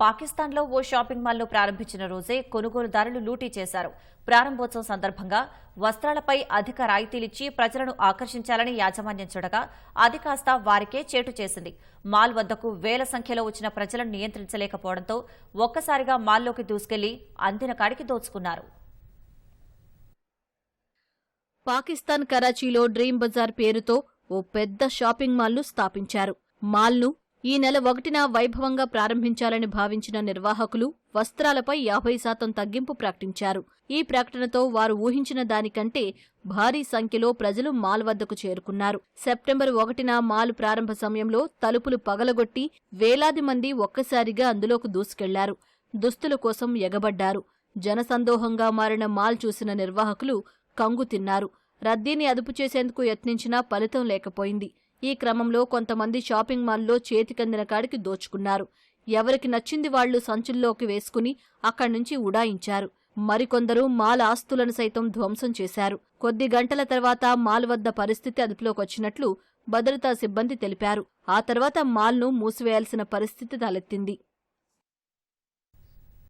పాకిస్తాన్లో ఓ షాపింగ్ మాల్ను ప్రారంభించిన రోజే కొనుగోలుదారులు లూటీ చేశారు. ప్రారంభోత్సవం సందర్భంగా వస్త్రాలపై అధిక రాయితీలిచ్చి ప్రజలను ఆకర్షించాలని యాజమాన్యం చూడగా అది కాస్త వారికే చేటు చేసింది. మాల్ వద్దకు వేల సంఖ్యలో వచ్చిన ప్రజలను నియంత్రించలేకపోవడంతో ఒక్కసారిగా మాల్లోకి దూసుకెళ్ళి అందిన కాడికి దోచుకున్నారు. పాకిస్తాన్ కరాచీలో డ్రీమ్ బజార్ పేరుతో ఓ పెద్ద షాపింగ్ మాల్ను స్థాపించారు. మాల్ను ఈ నెల ఒకటిన వైభవంగా ప్రారంభించాలని భావించిన నిర్వాహకులు వస్త్రాలపై యాభై శాతం తగ్గింపు ప్రకటించారు. ఈ ప్రకటనతో వారు ఊహించిన దానికంటే భారీ సంఖ్యలో ప్రజలు మాల్ వద్దకు చేరుకున్నారు. సెప్టెంబర్ ఒకటిన మాల్ ప్రారంభ సమయంలో తలుపులు పగలగొట్టి వేలాది మంది ఒక్కసారిగా అందులోకి దూసుకెళ్ళారు. దుస్తుల కోసం ఎగబడ్డారు. జనసందోహంగా మారిన మాల్ చూసిన నిర్వాహకులు కంగు తిన్నారు. రద్దీని అదుపు చేసేందుకు యత్నించినా ఫలితం లేకపోయింది. ఈ క్రమంలో కొంతమంది షాపింగ్ మాల్లో చేతికందిన కాడికి దోచుకున్నారు. ఎవరికి నచ్చింది వాళ్ళు సంచుల్లోకి వేసుకుని అక్కడి నుంచి ఉడాయించారు. మరికొందరు మాల్ ఆస్తులను సైతం ధ్వంసం చేశారు. కొద్ది గంటల తర్వాత మాల్ వద్ద పరిస్థితి అదుపులోకొచ్చినట్లు భద్రతా సిబ్బంది తెలిపారు. ఆ తర్వాత మాల్ను మూసివేయాల్సిన పరిస్థితి తలెత్తింది.